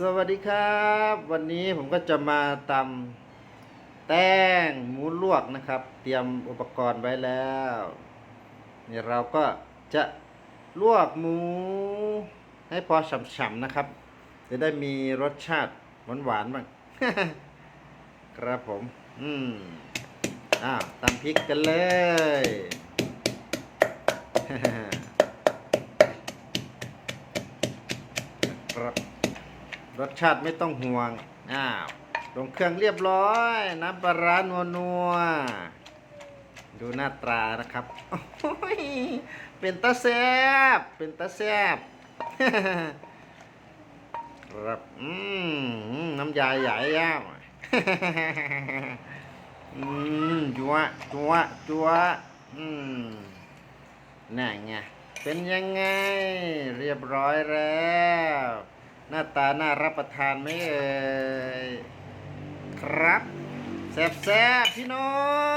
สวัสดีครับ วันนี้ผมก็จะมาตำแต้งหมูลวกนะครับ เตรียมอุปกรณ์ไว้แล้วนี่เราก็จะลวกหมูให้พอฉ่ำๆนะครับ จะได้มีรสชาติหวานๆบ้างครับผม อืมอ้าวตำพริกกันเลยครับ รสชาติไม่ต้องห่วงอ้าวลงเครื่องเรียบร้อย น้ำปลาร้านัวนัวดูหน้าตรานะครับเป็นตาแซบเป็นตาแซบครับอืมน้ำยาใหญ่ย่างอืมจัวจัวจัวอืมน่ไงเป็นยังไง เรียบร้อยแล้ว น้าตาน่ารับประทานไหมเอ่ยครับแซ่บๆพี่น้อง